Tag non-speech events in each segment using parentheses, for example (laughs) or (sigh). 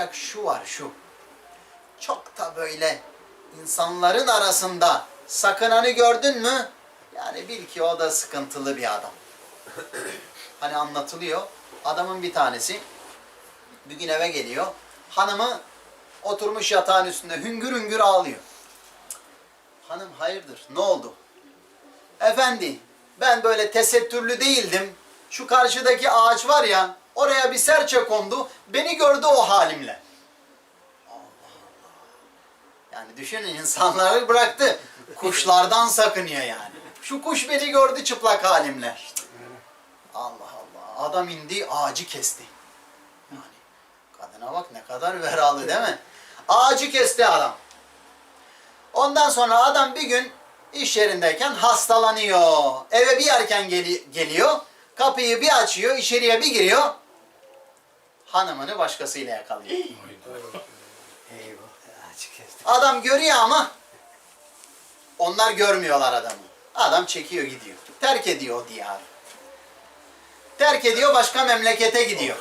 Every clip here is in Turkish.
Bak şu var şu. Çok da böyle insanların arasında sakınanı gördün mü? Yani bil ki o da sıkıntılı bir adam. (coughs) hani anlatılıyor. Adamın bir tanesi bir gün eve geliyor. Hanımı oturmuş yatağın üstünde hüngür hüngür ağlıyor. Hanım hayırdır ne oldu? Efendi ben böyle tesettürlü değildim. Şu karşıdaki ağaç var ya oraya bir serçe kondu. Beni gördü o halimle. Yani düşünün insanları bıraktı. Kuşlardan sakınıyor yani. Şu kuş beni gördü çıplak halimle. Allah Allah. Adam indi ağacı kesti. Yani kadına bak ne kadar veralı değil mi? Ağacı kesti adam. Ondan sonra adam bir gün iş yerindeyken hastalanıyor. Eve bir erken geli- geliyor. Kapıyı bir açıyor, içeriye bir giriyor. Hanımını başkasıyla yakalıyor. Kestim. Adam görüyor ama onlar görmüyorlar adamı. Adam çekiyor gidiyor. Terk ediyor o diyarı. Terk ediyor başka memlekete gidiyor.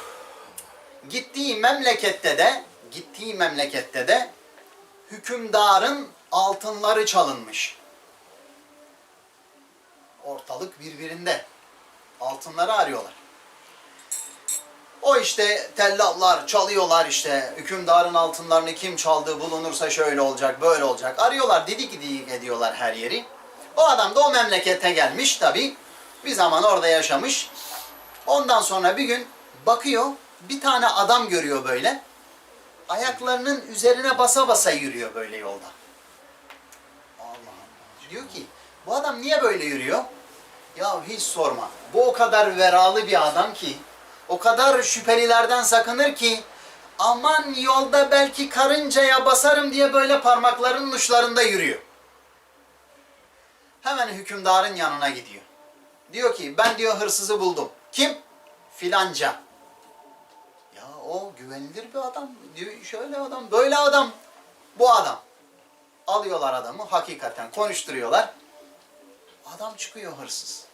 Gittiği memlekette de gittiği memlekette de hükümdarın altınları çalınmış. Ortalık birbirinde. Altınları arıyorlar. O işte tellallar çalıyorlar işte hükümdarın altınlarını kim çaldığı bulunursa şöyle olacak böyle olacak. Arıyorlar didik didik ediyorlar her yeri. O adam da o memlekete gelmiş tabi. Bir zaman orada yaşamış. Ondan sonra bir gün bakıyor bir tane adam görüyor böyle. Ayaklarının üzerine basa basa yürüyor böyle yolda. Allah Allah. Diyor ki bu adam niye böyle yürüyor? Ya hiç sorma. Bu o kadar veralı bir adam ki, o kadar şüphelilerden sakınır ki, aman yolda belki karıncaya basarım diye böyle parmaklarının uçlarında yürüyor. Hemen hükümdarın yanına gidiyor. Diyor ki ben diyor hırsızı buldum. Kim? Filanca. Ya o güvenilir bir adam. Diyor şöyle adam, böyle adam. Bu adam. Alıyorlar adamı hakikaten konuşturuyorlar. Adam çıkıyor hırsız.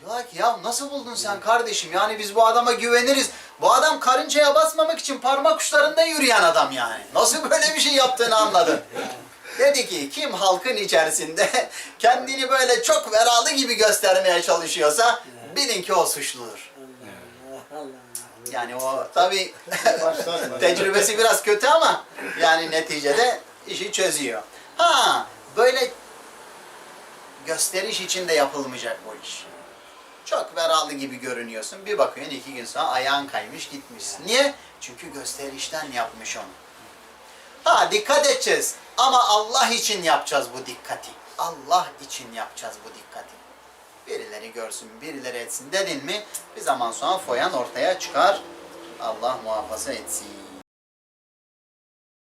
Diyorlar ki ya nasıl buldun sen kardeşim? Yani biz bu adama güveniriz. Bu adam karıncaya basmamak için parmak uçlarında yürüyen adam yani. Nasıl böyle bir şey yaptığını anladın. (laughs) Dedi ki kim halkın içerisinde (laughs) kendini böyle çok veralı gibi göstermeye çalışıyorsa bilin ki o suçludur. Yani o tabi (laughs) tecrübesi biraz kötü ama yani neticede işi çözüyor. Ha böyle gösteriş için de yapılmayacak bu iş. Çok veralı gibi görünüyorsun. Bir bakıyorsun iki gün sonra ayağın kaymış gitmişsin. Niye? Çünkü gösterişten yapmış onu. Ha dikkat edeceğiz. Ama Allah için yapacağız bu dikkati. Allah için yapacağız bu dikkati. Birileri görsün, birileri etsin dedin mi bir zaman sonra foyan ortaya çıkar. Allah muhafaza etsin.